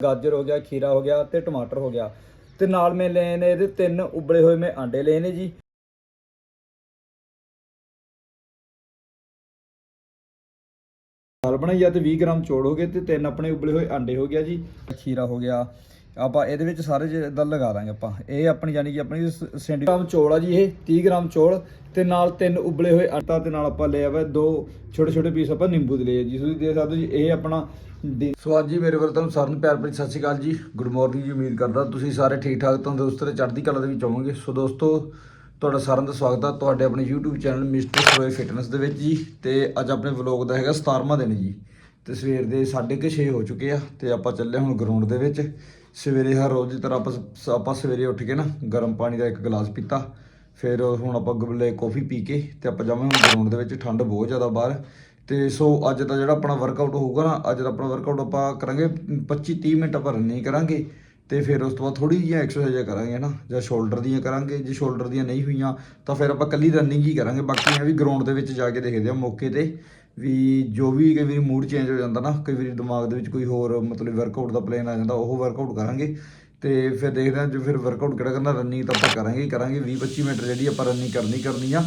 ਗਾਜਰ ਹੋ ਗਿਆ, ਖੀਰਾ ਹੋ ਗਿਆ ਤੇ ਟਮਾਟਰ ਹੋ ਗਿਆ। ਤੇ ਨਾਲ ਮੈਂ ਲਏ ਨੇ ਇਹਦੇ ਤਿੰਨ ਉਬਲੇ ਹੋਏ ਮੈਂ ਆਂਡੇ ਲਏ ਨੇ ਜੀ। ਦਾਲ ਬਣਾਈ ਆ ਤੇ 20 ਗ੍ਰਾਮ ਚੌਲ ਹੋ ਗਏ ਤੇ ਤਿੰਨ ਆਪਣੇ ਉਬਲੇ ਹੋਏ ਆਂਡੇ ਹੋ ਗਿਆ ਜੀ, ਖੀਰਾ ਹੋ ਗਿਆ। ਆਪਾਂ ਇਹਦੇ ਵਿੱਚ ਸਾਰੇ ਜਿੱਦਾਂ ਲਗਾ ਦਾਂਗੇ ਆਪਾਂ। ਇਹ ਆਪਣੀ ਯਾਨੀ ਕਿ ਆਪਣੀ 100 ਗ੍ਰਾਮ ਚੌਲ ਆ ਜੀ ਇਹ 30 ਗ੍ਰਾਮ ਚੌਲ। ਤੇ ਨਾਲ ਤਿੰਨ ਉਬਲੇ ਹੋਏ ਆਟਾ ਤੇ ਨਾਲ ਆਪਾਂ ਲਿਆ ਵਾ ਦੋ ਛੋਟੇ ਛੋਟੇ ਪੀਸ ਆਪਾਂ ਨਿੰਬੂ ਦੇ ਲਏ ਜੀ। ਤੁਸੀਂ ਦੇਖ ਸਕਦੇ ਹੋ ਜੀ, ਇਹ ਆਪਣਾ ਦੀ- ਸੋ ਅੱਜ ਜੀ ਮੇਰੇ ਵੱਲੋਂ ਤੁਹਾਨੂੰ ਸਾਰਿਆਂ ਨੂੰ ਪਿਆਰ ਭਰੀ ਸਤਿ ਸ਼੍ਰੀ ਅਕਾਲ ਜੀ। ਗੁੱਡ ਮਾਰਨਿੰਗ ਜੀ, ਉਮੀਦ ਕਰਦਾ ਤੁਸੀਂ ਸਾਰੇ ਠੀਕ ਠਾਕ ਤੰਦਰੁਸਤ ਤੇ ਚੜ੍ਹਦੀ ਕਲਾ ਦੇ ਵਿੱਚ ਹੋਵੋਗੇ। ਸੋ ਦੋਸਤੋ, ਤੁਹਾਡਾ ਸਾਰਿਆਂ ਦਾ ਸਵਾਗਤ ਹੈ ਤੁਹਾਡੇ ਆਪਣੇ YouTube ਚੈਨਲ ਮਿਸਟਰ ਸੋਏ ਫਿਟਨੈਸ ਦੇ ਵਿੱਚ ਜੀ। ਤੇ ਅੱਜ ਆਪਣੇ ਵਲੌਗ ਦਾ ਹੈਗਾ 17ਵਾਂ ਦਿਨ ਜੀ। ਤੇ ਸਵੇਰ ਦੇ 6:30 ਹੋ ਚੁੱਕੇ ਆ ਤੇ ਆਪਾਂ ਚੱਲੇ ਹੁਣ ਗਰਾਊਂਡ ਦੇ ਵਿੱਚ। ਸਵੇਰੇ ਹਰ ਰੋਜ਼ ਦੀ ਤਰ੍ਹਾਂ ਆਪਾਂ ਸ- ਆਪਾਂ ਸਵੇਰੇ ਉੱਠ ਕੇ ਨਾ ਗਰਮ ਪਾਣੀ ਦਾ ਇੱਕ ਗਲਾਸ ਪੀਤਾ। ਫਿਰ ਹੁਣ ਆਪਾਂ ਗਬਲੇ ਕਾਫੀ ਪੀ ਕੇ ਤੇ ਆਪਾਂ ਜਾਵਾਂਗੇ ਹੁਣ ਗਰਾਊਂਡ ਦੇ ਵਿੱਚ, ਠੰਡ ਬਹੁਤ ਜ਼ਿਆਦਾ ਬਾਹਰ। ਤੇ ਸੋ ਅੱਜ ਦਾ ਜਿਹੜਾ ਆਪਣਾ ਵਰਕਆਊਟ ਹੋਊਗਾ ਨਾ, ਅੱਜ ਦਾ ਆਪਣਾ ਵਰਕਆਊਟ ਆਪਾਂ ਕਰਾਂਗੇ 25 30 ਮਿੰਟ ਆਪਾਂ ਰਨਿੰਗ ਕਰਾਂਗੇ ਤੇ ਫਿਰ ਉਸ ਤੋਂ ਬਾਅਦ ਥੋੜੀ ਜਿਹੀ ਐਕਸਰਸਾਈਜ਼ ਕਰਾਂਗੇ ਨਾ ਜਾਂ ਸ਼ੋਲਡਰ ਦੀਆਂ ਕਰਾਂਗੇ, ਜੇ ਸ਼ੋਲਡਰ ਦੀਆਂ ਨਹੀਂ ਹੋਈਆਂ ਤਾਂ ਫਿਰ ਆਪਾਂ ਕੱਲੀ ਰਨਿੰਗ ਹੀ ਕਰਾਂਗੇ, ਬਾਕੀ ਇਹ ਵੀ ਗਰਾਊਂਡ ਦੇ ਵਿੱਚ ਜਾ ਕੇ ਦੇਖਦੇ ਆ ਮੌਕੇ ਤੇ ਵੀ ਜੋ ਵੀ ਕਈ ਵਾਰੀ ਮੂਡ ਚੇਂਜ ਹੋ ਜਾਂਦਾ ਨਾ, ਕਈ ਵਾਰੀ ਦਿਮਾਗ ਦੇ ਵਿੱਚ ਕੋਈ ਹੋਰ ਮਤਲਬ ਵਰਕਆਊਟ ਦਾ ਪਲਾਨ ਆ ਜਾਂਦਾ, ਉਹ ਵਰਕਆਊਟ ਕਰਾਂਗੇ ਤੇ ਫਿਰ ਦੇਖਦੇ ਹਾਂ ਜੇ ਫਿਰ ਵਰਕਆਊਟ ਕਿਹੜਾ ਕਰਨਾ ਰਨਿੰਗ ਤਾਂ ਆਪਾਂ ਕਰਾਂਗੇ ਹੀ ਕਰਾਂਗੇ 20 25 ਮਿੰਟ ਜਿਹੜੀ ਆਪਾਂ ਰਨਿੰਗ ਕਰਨੀ ਕਰਨੀ ਆ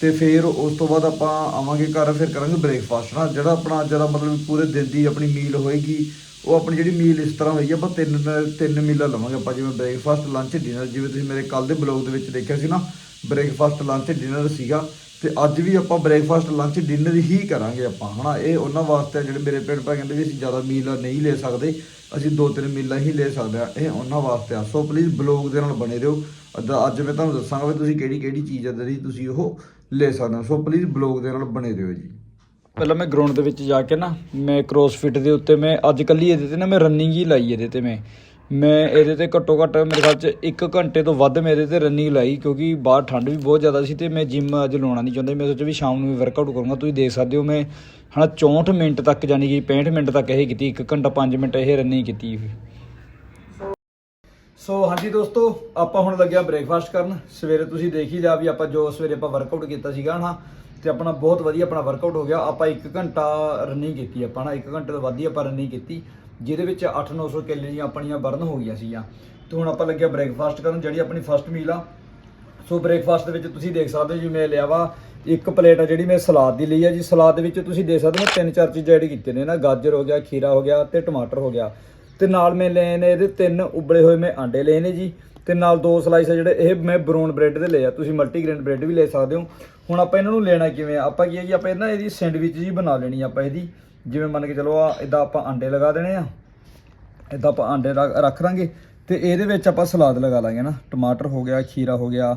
ਤੇ ਫਿਰ ਉਸ ਤੋਂ ਬਾਅਦ ਆਪਾਂ ਆਵਾਂਗੇ ਘਰ, ਫਿਰ ਕਰਾਂਗੇ ਬ੍ਰੇਕਫਾਸਟ ਨਾ ਜਿਹੜਾ ਆਪਣਾ ਜਿਹੜਾ ਮਤਲਬ ਪੂਰੇ ਦਿਨ ਦੀ ਆਪਣੀ ਮੀਲ ਹੋਏਗੀ, ਉਹ ਆਪਣੀ ਜਿਹੜੀ ਮੀਲ ਇਸ ਤਰ੍ਹਾਂ ਹੋਈ ਆ ਆਪਾਂ ਤਿੰਨ ਤਿੰਨ ਮੀਲਾਂ ਲਵਾਂਗੇ ਆਪਾਂ, ਜਿਵੇਂ ਬ੍ਰੇਕਫਾਸਟ ਲੰਚ ਡਿਨਰ ਜਿਵੇਂ ਤੁਸੀਂ ਮੇਰੇ ਕੱਲ ਦੇ ਬਲੌਗ ਦੇ ਵਿੱਚ ਦੇਖਿਆ ਸੀ ਨਾ ਬ੍ਰੇਕਫਾਸਟ ਲੰਚ ਡਿਨਰ ਸੀਗਾ, ਤੇ ਅੱਜ ਵੀ ਆਪਾਂ ਬ੍ਰੇਕਫਾਸਟ ਲੰਚ ਡਿਨਰ ਹੀ ਕਰਾਂਗੇ ਆਪਾਂ, ਹਨਾ? ਇਹ ਉਹਨਾਂ ਵਾਸਤੇ ਆ ਜਿਹੜੇ ਮੇਰੇ ਪਿੰਡ ਪਾ ਕਹਿੰਦੇ ਵੀ ਅਸੀਂ ਜ਼ਿਆਦਾ ਮੀਲਾਂ ਨਹੀਂ ਲੈ ਸਕਦੇ, ਅਸੀਂ ਦੋ ਤਿੰਨ ਮੀਲਾਂ ਹੀ ਲੈ ਸਕਦੇ ਆ, ਇਹ ਉਹਨਾਂ ਵਾਸਤੇ ਆ। ਸੋ ਪਲੀਜ਼ ਬਲੌਗ ਦੇ ਨਾਲ ਬਣੇ ਰਹੋ। ਅੱਜ ਮੈਂ ਤੁਹਾਨੂੰ ਦੱਸਾਂਗਾ ਵੀ ਤੁਸੀਂ ਕਿਹੜੀ ਕਿਹੜੀ ਚੀਜ਼ ਆ ਦੀ ਤੁਸੀਂ ਉਹ ਲੈ ਸਕਦਾ। ਸੋ ਪਲੀਜ਼ ਬਲੌਗ ਦੇ ਨਾਲ ਬਣੇ ਰਹੋ ਜੀ। ਪਹਿਲਾਂ ਮੈਂ ਗਰਾਊਂਡ ਦੇ ਵਿੱਚ ਜਾ ਕੇ ਨਾ, ਮੈਂ ਕ੍ਰੋਸਫਿਟ ਦੇ ਉੱਤੇ ਮੈਂ ਅੱਜ ਕੱਲੀ ਇਹਦੇ ਤੇ ਨਾ ਮੈਂ ਰਨਿੰਗ ਹੀ ਲਾਈ ਇਹਦੇ ਤੇ ਮੈਂ। ਮੈਂ ਇਹਦੇ ਤੇ ਘੱਟੋ ਘੱਟ ਮੇਰੇ ਖਿਆਲ ਚ 1 ਘੰਟੇ ਤੋਂ ਵੱਧ ਮੇਰੇ ਤੇ ਰਨਿੰਗ ਲਾਈ, ਕਿਉਂਕਿ ਬਾਹਰ ਠੰਡ ਵੀ ਬਹੁਤ ਜ਼ਿਆਦਾ ਸੀ ਤੇ ਮੈਂ ਜਿਮ ਅੱਜ ਲਾਉਣਾ ਨਹੀਂ ਚਾਹੁੰਦਾ। ਮੈਂ ਸੋਚਿਆ ਵੀ ਸ਼ਾਮ ਨੂੰ ਵੀ ਵਰਕਆਊਟ ਕਰੂੰਗਾ, ਤੁਸੀਂ ਦੇਖ ਸਕਦੇ ਹੋ ਮੈਂ ਹਣਾ 64 ਮਿੰਟ ਤੱਕ ਜਾਨੀ ਕਿ 65 ਮਿੰਟ ਤੱਕ ਇਹ ਕੀਤੀ 1 ਘੰਟਾ 5 ਮਿੰਟ ਇਹ ਰਨਿੰਗ ਕੀਤੀ। ਸੋ ਹਾਂਜੀ ਦੋਸਤੋ, ਆਪਾਂ ਹੁਣ ਲੱਗਿਆ ਬ੍ਰੇਕਫਾਸਟ ਕਰਨ। ਸਵੇਰੇ ਤੁਸੀਂ ਦੇਖ ਹੀ ਲਿਆ ਵੀ ਆਪਾਂ ਜੋ ਸਵੇਰੇ ਆਪਾਂ ਵਰਕਆਊਟ ਕੀਤਾ ਸੀਗਾ ਨਾ, ਤੇ ਆਪਣਾ ਬਹੁਤ ਵਧੀਆ ਆਪਣਾ ਵਰਕਆਊਟ ਹੋ ਗਿਆ। ਆਪਾਂ 1 ਘੰਟਾ ਰਨਿੰਗ ਕੀਤੀ ਆਪਾਂ ਨਾ 1 ਘੰਟੇ ਤੋਂ ਵੱਧ ਹੀ ਆਪਾਂ ਰਨਿੰਗ ਕੀਤੀ, ਜਿਹਦੇ ਵਿੱਚ 8-900 ਕੈਲਰੀਆਂ ਆਪਣੀਆਂ ਬਰਨ ਹੋ ਗਈਆਂ ਸੀਗੀਆਂ। ਤੇ ਹੁਣ ਆਪਾਂ ਲੱਗਿਆ ਬ੍ਰੇਕਫਾਸਟ ਕਰਨ, ਜਿਹੜੀ ਆਪਣੀ ਫਰਸਟ ਮੀਲ ਆ। ਸੋ ਬ੍ਰੇਕਫਾਸਟ ਦੇ ਵਿੱਚ ਤੁਸੀਂ ਦੇਖ ਸਕਦੇ ਹੋ ਜੀ, ਮੈਂ ਲਿਆ ਵਾ ਇੱਕ ਪਲੇਟ ਆ ਜਿਹੜੀ ਮੈਂ ਸਲਾਦ ਦੀ ਲਈ ਆ ਜੀ। ਸਲਾਦ ਦੇ ਵਿੱਚ ਤੁਸੀਂ ਦੇਖ ਸਕਦੇ ਹੋ ਤਿੰਨ ਚਾਰ ਚੀਜ਼ਾਂ ਐਡ ਕੀਤੀਆਂ ਨੇ ਨਾ। ਗਾਜਰ ਹੋ ਗਿਆ, ਖੀਰਾ ਹੋ ਗਿਆ ਤੇ ਟਮਾਟਰ ਹੋ ਗਿਆ। ਤੇ ਨਾਲ ਮੈਂ ਲਏ ਨੇ ਇਹਦੇ ਤਿੰਨ ਉਬਲੇ ਹੋਏ ਮੈਂ ਆਂਡੇ ਲਏ ਨੇ ਜੀ। ਤੇ ਨਾਲ ਦੋ ਸਲਾਈਸ ਆ ਜਿਹੜੇ, ਇਹ ਮੈਂ ਬਰਾਊਨ ਬ੍ਰੈਡ ਦੇ ਲਏ ਆ। ਤੁਸੀਂ ਮਲਟੀਗ੍ਰੇਨ ਬ੍ਰੈਡ ਵੀ ਲੈ ਸਕਦੇ ਹੋ। ਹੁਣ ਆਪਾਂ ਇਹਨਾਂ ਨੂੰ ਲੈਣਾ ਕਿਵੇਂ ਆ? ਆਪਾਂ ਕੀ ਹੈ ਜੀ, ਆਪਾਂ ਇਹਨਾਂ ਇਹਦੀ ਸੈਂਡਵਿਚ ਜੀ ਬਣਾ ਲੈਣੀ ਆ ਆਪਾਂ ਇਹਦੀ। ਜਿਵੇਂ ਮੰਨ ਕੇ ਚਲੋ ਆ ਇਦਾਂ ਆਪਾਂ ਆਂਡੇ ਲਗਾ ਦੇਣੇ ਆ। ਇਦਾਂ ਆਪਾਂ ਆਂਡੇ ਰੱਖ ਰੱਖ ਦਾਂਗੇ। ਤੇ ਇਹਦੇ ਵਿੱਚ ਆਪਾਂ ਸਲਾਦ ਲਗਾ ਲਾਂਗੇ ਨਾ। ਟਮਾਟਰ ਹੋ ਗਿਆ, ਖੀਰਾ ਹੋ ਗਿਆ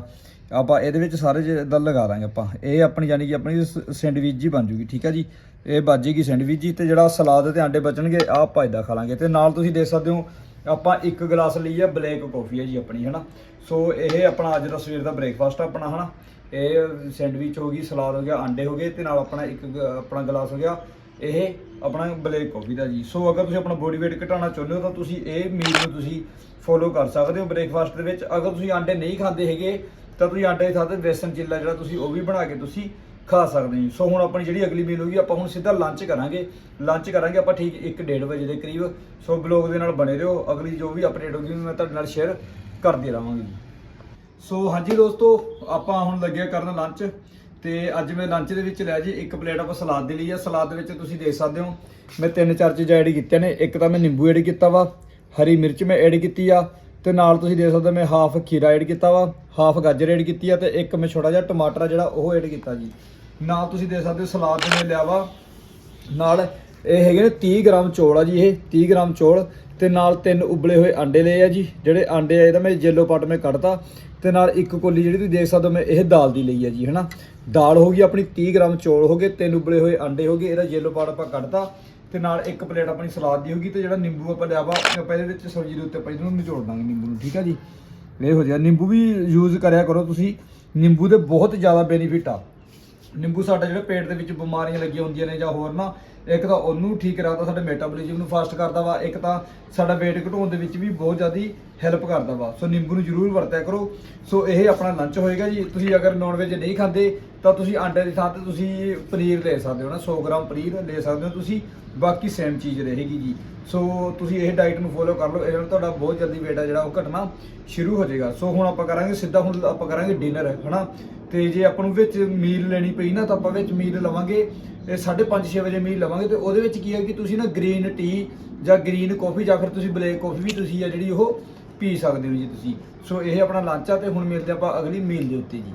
ਆਪਾਂ ਇਹਦੇ ਵਿੱਚ ਸਾਰੇ ਇਦਾਂ ਲਗਾ ਦਾਂਗੇ ਆਪਾਂ। ਇਹ ਆਪਣੀ ਯਾਨੀ ਕਿ ਆਪਣੀ ਸੈਂਡਵਿਚ ਜੀ ਬਣ ਜੂਗੀ, ਠੀਕ ਆ ਜੀ? ਇਹ ਬਾਜੇਗੀ ਸੈਂਡਵਿਚ ਜੀ ਤੇ ਜਿਹੜਾ ਸਲਾਦ ਤੇ ਆਂਡੇ ਬਚਣਗੇ ਆ ਆਪਾਂ ਇਦਾਂ ਖਾ ਲਾਂਗੇ। ਤੇ ਨਾਲ ਤੁਸੀਂ ਦੇਖ ਸਕਦੇ ਹੋ, ਆਪਾਂ ਇੱਕ ਗਲਾਸ ਲਈ ਆ ਬਲੈਕ ਕਾਫੀ ਹੈ ਜੀ ਆਪਣੀ, ਹਨਾ? ਸੋ ਇਹ ਆਪਣਾ ਅੱਜ ਦਾ ਸਵੇਰ ਦਾ ਬ੍ਰੇਕਫਾਸਟ ਆ ਆਪਣਾ, ਹਨਾ? ਇਹ ਸੈਂਡਵਿਚ ਹੋ ਗਈ, ਸਲਾਦ ਹੋ ਗਿਆ, ਆਂਡੇ ਹੋ ਗਏ ਤੇ ਨਾਲ ਆਪਣਾ ਇੱਕ ਗ- ਆਪਣਾ ਗਲਾਸ ਹੋ ਗਿਆ। ਇਹ ਆਪਣਾ ਬਲੈਕ ਕਾਫੀ ਦਾ ਜੀ। ਸੋ ਅਗਰ ਤੁਸੀਂ ਆਪਣਾ ਬੋਡੀ weight ਘਟਾਉਣਾ ਚਾਹੁੰਦੇ ਹੋ ਤਾਂ ਤੁਸੀਂ ਇਹ ਮੀਲ ਨੂੰ ਤੁਸੀਂ ਫੋਲੋ ਕਰ ਸਕਦੇ ਹੋ ਬ੍ਰੇਕਫਾਸਟ ਦੇ ਵਿੱਚ। ਅਗਰ ਤੁਸੀਂ ਆਂਡੇ ਨਹੀਂ ਖਾਂਦੇ ਹੈਗੇ ਤਾਂ ਤੁਸੀਂ ਆਂਡੇ ਦੀ ਥਾਂ ਤੇ ਬੇਸਨ ਚਿੱਲਾ ਜਿਹੜਾ ਤੁਸੀਂ ਉਹ ਵੀ ਬਣਾ ਕੇ ਤੁਸੀਂ ਖਾ ਸਕਦੇ ਹੋ। ਸੋ ਹੁਣ ਆਪਣੀ ਜਿਹੜੀ ਅਗਲੀ ਮੀਲ ਹੋਗੀ ਆਪਾਂ ਹੁਣ ਸਿੱਧਾ ਲੰਚ ਕਰਾਂਗੇ। ਲੰਚ ਕਰਾਂਗੇ ਆਪਾਂ ਠੀਕ 1:30 ਵਜੇ ਦੇ ਕਰੀਬ। ਸੋ ਬਲੌਗ ਦੇ ਨਾਲ ਬਣੇ ਰਹੋ। ਅਗਲੀ ਜੋ ਵੀ ਅਪਡੇਟ ਹੋਗੀ ਮੈਂ ਤੁਹਾਡੇ ਨਾਲ ਸ਼ੇਅਰ ਕਰਦੀ ਰਹਾਂਗੀ। ਸੋ ਹਾਂਜੀ ਦੋਸਤੋ, ਆਪਾਂ ਹੁਣ ਲੱਗੇ ਕਰਨ ਲੰਚ ਤੇ ਅੱਜ ਮੈਂ ਲੰਚ ਦੇ ਵਿੱਚ ਲਿਆ ਜੀ, ਇੱਕ ਪਲੇਟ ਆਪਾਂ ਸਲਾਦ ਦੇ ਲਈ ਆ। ਸਲਾਦ ਦੇ ਵਿੱਚ ਤੁਸੀਂ ਦੇਖ ਸਕਦੇ ਹੋ, ਮੈਂ ਤਿੰਨ ਚਾਰ ਚੀਜ਼ਾਂ ਐਡ ਕੀਤੀਆਂ ਨੇ। ਇੱਕ ਤਾਂ ਮੈਂ ਨਿੰਬੂ ਐਡ ਕੀਤਾ ਵਾ, ਹਰੀ ਮਿਰਚ ਮੈਂ ਐਡ ਕੀਤੀ ਆ। ਤੇ ਨਾਲ ਤੁਸੀਂ ਦੇਖ ਸਕਦੇ ਹੋ ਮੈਂ ਹਾਫ ਖੀਰਾ ਐਡ ਕੀਤਾ ਵਾ ਹਾਫ ਗਾਜਰ ਐਡ ਕੀਤੀ ਆ ਤੇ ਇੱਕ ਮੈਂ ਛੋਟਾ ਜਿਹਾ ਟਮਾਟਰ ਆ ਜਿਹੜਾ ਉਹ ਐਡ ਕੀਤਾ ਜੀ। ਨਾਲ ਤੁਸੀਂ ਦੇਖ ਸਕਦੇ ਹੋ ਸਲਾਦ ਦੇ ਮੈਂ ਲਿਆ ਵਾ। ਨਾਲ ਇਹ ਹੈਗੇ ਨੇ 30 ਗ੍ਰਾਮ ਚੌਲ ਆ ਜੀ ਇਹ 30 ਗ੍ਰਾਮ ਚੌਲ। ਤੇ ਨਾਲ ਤਿੰਨ ਉਬਲੇ ਹੋਏ ਆਂਡੇ ਲਏ ਆ ਜੀ, ਜਿਹੜੇ ਆਂਡੇ ਆ ਇਹਦਾ ਮੈਂ ਜੈਲੋ ਪਾਟ ਮੈਂ ਕੱਢਤਾ। ਤੇ ਨਾਲ ਇੱਕ ਕੋਲੀ ਜਿਹੜੀ ਤੁਸੀਂ ਦੇਖ ਸਕਦੇ ਹੋ ਮੈਂ ਇਹ ਦਾਲ ਦੀ ਲਈ ਆ ਜੀ, ਹਨਾ। ਦਾਲ ਹੋ ਗਈ ਆਪਣੀ 30 ਗ੍ਰਾਮ ਚੌਲ ਹੋ ਗਏ, ਤਿੰਨ ਉਬਲੇ ਹੋਏ ਆਂਡੇ ਹੋ ਗਏ, ਇਹਦਾ ਜੈਲੋ ਪਾਟ ਆਪਾਂ ਕੱਢਤਾ। ਤੇ ਨਾਲ ਇੱਕ ਪਲੇਟ ਆਪਣੀ ਸਲਾਦ ਦੀ ਹੋਗੀ ਤੇ ਜਿਹੜਾ ਨਿੰਬੂ ਆਪਾਂ ਲਿਆ ਵਾ, ਆਪਾਂ ਇਹਦੇ ਵਿੱਚ ਸਬਜ਼ੀ ਦੇ ਉੱਤੇ ਆਪਾਂ ਇਹਨੂੰ ਨਿਚੋੜ ਦਾਂਗੇ ਨਿੰਬੂ ਨੂੰ, ਠੀਕ ਆ ਜੀ? ਇਹ ਹੋ ਜਾ ਨਿੰਬੂ ਵੀ ਯੂਜ਼ ਕਰਿਆ ਕਰੋ ਤੁਸੀਂ। ਨਿੰਬੂ ਦੇ ਬਹੁਤ ਜ਼ਿਆਦਾ ਬੈਨੀਫਿਟ ਆ। ਨਿੰਬੂ ਸਾਡਾ ਜਿਹੜਾ ਪੇਟ ਦੇ ਵਿੱਚ ਬਿਮਾਰੀਆਂ ਲੱਗੀਆਂ ਹੁੰਦੀਆਂ ਨੇ ਜਾਂ ਹੋਰ ਨਾ ਇੱਕ ਤਾਂ ਉਹਨੂੰ ਠੀਕ ਰੱਖਦਾ ਸਾਡੇ ਮੈਟਾਬੋਲਿਜ਼ਮ ਨੂੰ ਫਾਸਟ ਕਰਦਾ ਵਾ, ਇੱਕ ਤਾਂ ਸਾਡਾ weight ਘਟਾਉਣ ਦੇ ਵਿੱਚ ਵੀ ਬਹੁਤ ਜ਼ਿਆਦੀ ਹੈਲਪ ਕਰਦਾ ਵਾ। ਸੋ ਨਿੰਬੂ ਨੂੰ ਜ਼ਰੂਰ ਵਰਤਿਆ ਕਰੋ। ਸੋ ਇਹ ਆਪਣਾ ਲੰਚ ਹੋਏਗਾ ਜੀ। ਤੁਸੀਂ ਅਗਰ ਨੌਨ ਵੈਜ ਨਹੀਂ ਖਾਂਦੇ, ਤਾਂ ਤੁਸੀਂ ਆਂਡੇ ਦੀ ਥਾਂ ਤੇ ਤੁਸੀਂ ਪਨੀਰ ਲੈ ਸਕਦੇ ਹੋ ਨਾ। 100 ਗ੍ਰਾਮ ਪਨੀਰ ਲੈ ਸਕਦੇ ਹੋ ਤੁਸੀਂ। ਬਾਕੀ ਸੇਮ ਚੀਜ਼ ਰਹੇਗੀ ਜੀ। ਸੋ ਤੁਸੀਂ ਇਹ ਡਾਈਟ ਨੂੰ ਫੋਲੋ ਕਰ ਲਓ। ਇਹਦੇ ਨਾਲ ਤੁਹਾਡਾ ਬਹੁਤ ਜਲਦੀ weight ਆ ਜਿਹੜਾ, ਉਹ ਘਟਣਾ ਸ਼ੁਰੂ ਹੋ ਜਾਏਗਾ। ਸੋ ਹੁਣ ਆਪਾਂ ਕਰਾਂਗੇ ਸਿੱਧਾ, ਹੁਣ ਆਪਾਂ ਕਰਾਂਗੇ ਡਿਨਰ ਹਨਾ? ਤੇ ਜੇ ਆਪਾਂ ਨੂੰ ਵਿੱਚ ਮੀਲ ਲੈਣੀ ਪਈ ਨਾ, ਤਾਂ ਆਪਾਂ ਵਿੱਚ ਮੀਲ ਲਵਾਂਗੇ। ਇਹ 5:30 6 ਵਜੇ ਮੀਲ ਲਵਾਂਗੇ ਤੇ ਉਹਦੇ ਵਿੱਚ ਕੀ ਹੈ ਕਿ ਤੁਸੀਂ ਨਾ ਗ੍ਰੀਨ ਟੀ ਜਾਂ ਗ੍ਰੀਨ ਕਾਫੀ ਜਾਂ ਫਿਰ ਤੁਸੀਂ ਬਲੈਕ ਕਾਫੀ ਵੀ ਤੁਸੀਂ ਆ ਜਿਹੜੀ ਉਹ ਪੀ ਸਕਦੇ ਹੋ ਜੀ ਤੁਸੀਂ। ਸੋ ਇਹ ਆਪਣਾ ਲੰਚ ਆ ਤੇ ਹੁਣ ਮਿਲਦੇ ਆਪਾਂ ਅਗਲੀ ਮੀਲ ਦੇ ਉੱਤੇ ਜੀ।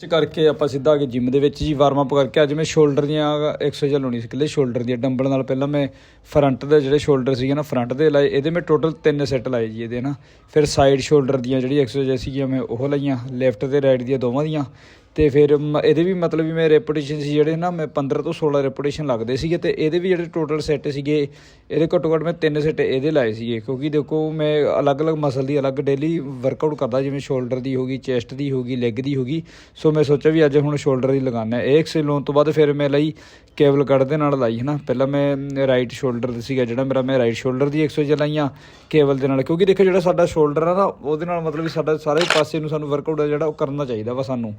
ਚ ਕਰਕੇ ਆਪਾਂ ਸਿੱਧਾ ਆ ਕੇ ਜਿਮ ਦੇ ਵਿੱਚ ਜੀ ਵਾਰਮ ਅਪ ਕਰਕੇ ਅੱਜ ਮੈਂ ਸ਼ੋਲਡਰ ਦੀਆਂ ਐਕਸਰਸਾਈਜ਼ਾਂ ਲਾਉਣੀ ਸੀ ਇਕੱਲੇ ਸ਼ੋਲਡਰ ਦੀਆਂ। ਡੰਬਲ ਨਾਲ ਪਹਿਲਾਂ ਮੈਂ ਫਰੰਟ ਦੇ ਜਿਹੜੇ ਸ਼ੋਲਡਰ ਸੀਗੇ ਨਾ ਫਰੰਟ ਦੇ ਲਾਏ, ਇਹਦੇ ਮੈਂ ਟੋਟਲ 3 ਸੈੱਟ ਲਾਏ ਜੀ ਇਹਦੇ ਨਾ। ਫਿਰ ਸਾਈਡ ਸ਼ੋਲਡਰ ਦੀਆਂ ਜਿਹੜੀ ਐਕਸਰਸਾਈਜ਼ ਸੀਗੀਆਂ ਮੈਂ ਉਹ ਲਾਈਆਂ ਲੈਫਟ ਤੇ ਰਾਈਟ ਦੀਆਂ ਦੋਵਾਂ ਦੀਆਂ। ਤੇ ਫਿਰ ਮ- ਇਹਦੇ ਵੀ ਮਤਲਬ ਵੀ ਮੈਂ ਰੈਪੂਟੇਸ਼ਨ ਸੀ ਜਿਹੜੇ ਨਾ, ਮੈਂ 15 ਤੋਂ 16 ਰੈਪੂਟੇਸ਼ਨ ਲੱਗਦੇ ਸੀਗੇ ਤੇ ਇਹਦੇ ਵੀ ਜਿਹੜੇ ਟੋਟਲ ਸੈੱਟ ਸੀਗੇ, ਇਹਦੇ ਘੱਟੋ ਘੱਟ ਮੈਂ ਤਿੰਨ ਸੈੱਟ ਇਹਦੇ ਲਾਏ ਸੀਗੇ। ਕਿਉਂਕਿ ਦੇਖੋ, ਮੈਂ ਅਲੱਗ-ਅਲੱਗ ਮਸਲ ਦੀ ਅਲੱਗ ਡੇਲੀ ਵਰਕਆਊਟ ਕਰਦਾ, ਜਿਵੇਂ ਸ਼ੋਲਡਰ ਦੀ ਹੋਗੀ ਚੈਸਟ ਦੀ ਹੋਗੀ ਲੈਗ ਦੀ ਹੋਗੀ ਸੋ ਮੈਂ ਸੋਚਿਆ ਵੀ ਅੱਜ ਹੁਣ ਸ਼ੋਲਡਰ ਦੀ ਲਗਾਉਣਾ ਇਹ ਐਕਸਰਸਾਈਜ਼ ਲਾਉਣ ਤੋਂ ਬਾਅਦ ਫਿਰ ਮੈਂ ਲਈ ਕੇਬਲ ਕੱਟ ਦੇ ਨਾਲ ਲਾਈ, ਹਨਾ। ਪਹਿਲਾਂ ਮੈਂ ਰਾਈਟ ਸ਼ੋਲਡਰ ਸੀਗਾ, ਜਿਹੜਾ ਮੇਰਾ ਮੈਂ ਰਾਈਟ ਸ਼ੋਲਡਰ ਦੀ ਐਕਸਰਸਾਈਜ਼ ਲਾਈਆਂ ਕੇਬਲ ਦੇ ਨਾਲ। ਕਿਉਂਕਿ ਦੇਖੋ, ਜਿਹੜਾ ਸਾਡਾ ਸ਼ੋਲਡਰ ਆ ਨਾ, ਉਹਦੇ ਨਾਲ ਮਤਲਬ ਵੀ ਸਾਡਾ ਸਾਰੇ ਪਾਸੇ ਨੂੰ ਸਾਨੂੰ ਵਰਕਆਊਟ ਹੈ ਜਿਹੜਾ, ਉਹ ਕਰਨਾ ਚਾਹੀਦਾ ਵਾ ਸਾਨੂੰ।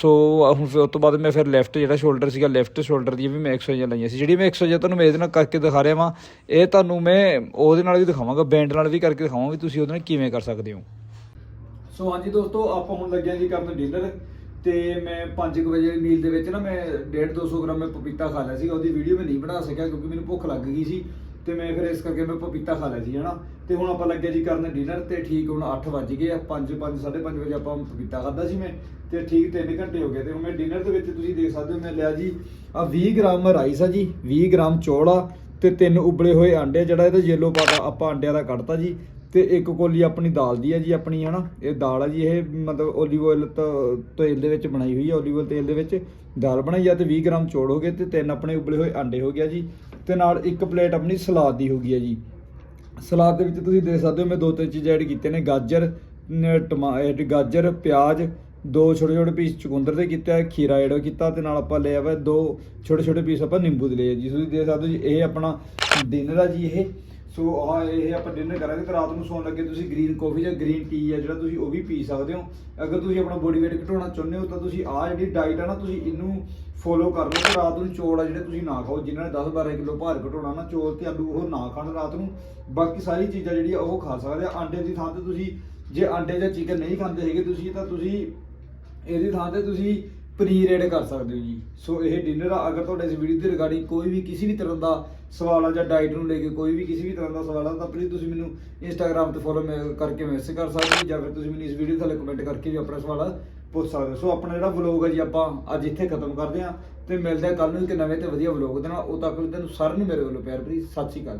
ਸੋ ਹੁਣ ਫਿਰ ਉਸ ਤੋਂ ਬਾਅਦ ਮੈਂ ਫਿਰ ਲੈਫਟ ਜਿਹੜਾ ਸ਼ੋਲਡਰ ਸੀਗਾ ਲੈਫਟ ਸ਼ੋਲਡਰ ਦੀ ਵੀ ਮੈਂ ਐਕਸਰਸਾਈਜ਼ ਲਾਈਆਂ ਸੀ। ਜਿਹੜੀ ਮੈਂ ਐਕਸਰਸਾਈਜ਼ ਤੁਹਾਨੂੰ ਮੈਂ ਇਹਦੇ ਨਾਲ ਕਰਕੇ ਦਿਖਾ ਰਿਹਾ ਵਾਂ, ਇਹ ਤੁਹਾਨੂੰ ਮੈਂ ਉਹਦੇ ਨਾਲ ਵੀ ਦਿਖਾਵਾਂਗਾ ਬੈਂਡ ਨਾਲ ਵੀ ਕਰਕੇ ਦਿਖਾਵਾਂਗਾ ਵੀ ਤੁਸੀਂ ਉਹਦੇ ਨਾਲ ਕਿਵੇਂ ਕਰ ਸਕਦੇ ਹੋ। ਸੋ ਹਾਂਜੀ ਦੋਸਤੋ, ਆਪਾਂ ਹੁਣ ਲੱਗਿਆ ਜੀ ਕਰਨ ਡਿਨਰ ਤੇ ਮੈਂ 5 ਵਜੇ ਦੀ ਮੀਲ ਦੇ ਵਿੱਚ ਨਾ ਮੈਂ 1.5 200 ਗ੍ਰਾਮ ਮੈਂ ਪਪੀਤਾ ਖਾ ਲਿਆ ਸੀ। ਉਹਦੀ ਵੀਡੀਓ ਮੈਂ ਨਹੀਂ ਬਣਾ ਸਕਿਆ ਕਿਉਂਕਿ ਮੈਨੂੰ ਭੁੱਖ ਲੱਗ ਗਈ ਸੀ। ਤੇ ਮੈਂ ਫਿਰ ਇਸ ਕਰਕੇ ਮੈਂ ਪਪੀਤਾ ਖਾ ਲਿਆ ਸੀ, ਹਨਾ? ਤੇ ਹੁਣ ਆਪਾਂ ਲੱਗੇ ਜੀ ਕਰਨ ਡਿਨਰ ਤੇ ਠੀਕ ਹੁਣ 8 ਵੱਜ ਗਏ ਆ 5 5 5:30 ਵਜੇ ਆਪਾਂ ਪਪੀਤਾ ਖਾਦਾ ਸੀ ਮੈਂ, ਤੇ ਠੀਕ 3 ਘੰਟੇ ਹੋ ਗਏ ਤੇ ਹੁਣ ਮੈਂ ਡਿਨਰ ਦੇ ਵਿੱਚ ਤੁਸੀਂ ਦੇਖ ਸਕਦੇ ਹੋ, ਮੈਂ ਲਿਆ ਜੀ ਆ 20 ਗ੍ਰਾਮ ਰਾਈਸ ਆ ਜੀ 20 ਗ੍ਰਾਮ ਚੌਲ ਆ, ਤੇ ਤਿੰਨ ਉਬਲੇ ਹੋਏ ਆਂਡੇ ਜਿਹੜਾ ਇਹਦਾ ਯੈਲੋ ਪਾਤਾ ਆਪਾਂ ਆਂਡਿਆਂ ਦਾ ਕੱਢਤਾ ਜੀ, ਤੇ ਇੱਕ ਕੋਲੀ ਆਪਣੀ ਦਾਲ ਦੀ ਹੈ ਜੀ ਆਪਣੀ, ਹਨਾ? ਇਹ ਦਾਲ ਆ ਜੀ, ਇਹ ਮਤਲਬ ਓਲੀਵ ਆਇਲ ਤੋਂ, ਤੇਲ ਦੇ ਵਿੱਚ ਬਣਾਈ ਹੋਈ ਹੈ ਓਲੀਵ ਆਇਲ ਤੇਲ ਦੇ ਵਿੱਚ ਦਾਲ ਬਣਾਈ ਆ, ਤੇ 20 ਗ੍ਰਾਮ ਚੌਲ ਹੋ ਗਏ, ਤੇ ਤਿੰਨ ਆਪਣੇ ਉਬਲੇ ਹੋਏ ਆਂਡੇ ਹੋ ਗਿਆ ਜੀ ਤੇ ਨਾਲ ਇੱਕ ਪਲੇਟ ਆਪਣੀ ਸਲਾਦ ਦੀ ਹੋ ਗਈ ਹੈ ਜੀ। ਸਲਾਦ ਦੇ ਵਿੱਚ ਤੁਸੀਂ ਦੇਖ ਸਕਦੇ ਹੋ ਮੈਂ ਦੋ ਤਿੰਨ ਚੀਜ਼ਾਂ ਐਡ ਕੀਤੀਆਂ ਨੇ। ਗਾਜਰ ਨ- ਟਮਾ ਗਾਜਰ ਪਿਆਜ਼ ਦੋ ਛੋਟੇ ਛੋਟੇ ਪੀਸ ਚੁਕੰਦਰ ਦੇ ਕੀਤਾ ਹੈ, ਖੀਰਾ ਐਡ ਕੀਤਾ ਤੇ ਨਾਲ ਆਪਾਂ ਲਿਆ ਵਾ ਦੋ ਛੋਟੇ ਛੋਟੇ ਪੀਸ ਆਪਾਂ ਨਿੰਬੂ ਦੇ ਲਏ ਜੀ। ਤੁਸੀਂ ਦੇਖ ਸਕਦੇ ਹੋ ਜੀ ਇਹ ਆਪਣਾ ਡਿਨਰ ਆ ਜੀ ਇਹ। ਸੋ ਆਹ ਇਹ ਆਪਾਂ ਡਿਨਰ ਕਰਾਂਗੇ ਤੇ ਰਾਤ ਨੂੰ ਸੌਣ ਲੱਗੇ ਤੁਸੀਂ ਗ੍ਰੀਨ ਕਾਫੀ ਜਾਂ ਗ੍ਰੀਨ ਟੀ ਆ ਜਿਹੜਾ ਤੁਸੀਂ ਉਹ ਵੀ ਪੀ ਸਕਦੇ ਹੋ। ਅਗਰ ਤੁਸੀਂ ਆਪਣਾ ਬੋਡੀ weight ਘਟਾਉਣਾ ਚਾਹੁੰਦੇ ਹੋ ਤਾਂ ਤੁਸੀਂ ਆਹ ਜਿਹੜੀ ਡਾਈਟ ਆ ਨਾ ਤੁਸੀਂ ਇਹਨੂੰ ਫੋਲੋ ਕਰ ਲਓ ਤੇ ਰਾਤ ਨੂੰ ਚੌਲ ਆ ਜਿਹੜੇ ਤੁਸੀਂ ਨਾ ਖਾਓ, ਜਿਨ੍ਹਾਂ ਨੇ 10 12 ਕਿਲੋ ਭਾਰ ਘਟਾਉਣਾ ਨਾ, ਚੌਲ ਤੇ ਆਲੂ ਉਹ ਨਾ ਖਾਣ ਰਾਤ ਨੂੰ। ਬਾਕੀ ਸਾਰੀ ਚੀਜ਼ਾਂ ਜਿਹੜੀਆਂ ਉਹ ਖਾ ਸਕਦੇ ਆ। ਆਂਡੇ ਦੀ ਥਾਂ ਤੇ ਤੁਸੀਂ ਜੇ ਆਂਡੇ ਜਾਂ ਚਿਕਨ ਨਹੀਂ ਖਾਂਦੇ ਹੈਗੇ ਤੁਸੀਂ ਤਾਂ ਤੁਸੀਂ ਇਹਦੀ ਥਾਂ ਤੇ ਤੁਸੀਂ ਪਨੀਰ ਐਡ ਕਰ ਸਕਦੇ ਹੋ ਜੀ। ਸੋ ਇਹ ਡਿਨਰ ਆ। ਅਗਰ ਤੁਹਾਡੇ ਇਸ ਵੀਡੀਓ ਦੇ ਰਿਗਾਰਡਿੰਗ ਕੋਈ ਵੀ ਕਿਸੇ ਵੀ ਤਰ੍ਹਾਂ ਦਾ ਸਵਾਲ ਆ ਜਾਂ ਡਾਈਟ ਨੂੰ ਲੈ ਕੇ ਕੋਈ ਵੀ ਕਿਸੇ ਵੀ ਤਰ੍ਹਾਂ ਦਾ ਸਵਾਲ ਆ, ਤਾਂ ਪਲੀਜ਼ ਤੁਸੀਂ ਮੈਨੂੰ ਇੰਸਟਾਗ੍ਰam ਤੇ ਫੋਲੋ ਕਰਕੇ ਮੈਸੇਜ ਕਰ ਸਕਦੇ ਹੋ ਜਾਂ ਫਿਰ ਤੁਸੀਂ ਮੈਨੂੰ ਇਸ ਵੀਡੀਓ ਥੱਲੇ ਕਮੈਂਟ ਕਰਕੇ ਵੀ ਆਪਣਾ ਸਵਾਲ ਪੁੱਛ ਸਕਦੇ ਹੋ। ਸੋ ਆਪਣਾ ਜਿਹੜਾ ਵਲੌਗ ਹੈ ਜੀ, ਆਪਾਂ ਅੱਜ ਇੱਥੇ ਖਤਮ ਕਰਦੇ ਹਾਂ ਤੇ ਮਿਲਦੇ ਹਾਂ ਕੱਲ ਨੂੰ ਇੱਕ ਨਵੇਂ ਤੇ ਵਧੀਆ ਵਲੌਗ ਦੇ ਨਾਲ। ਉਹ ਤੱਕ ਲਈ ਤੁਹਾਨੂੰ ਸਾਰਿਆਂ ਨੂੰ ਮੇਰੇ ਵੱਲੋਂ ਪਿਆਰ ਭਰੀ ਸਤਿ ਸ਼੍ਰੀ ਅਕਾਲ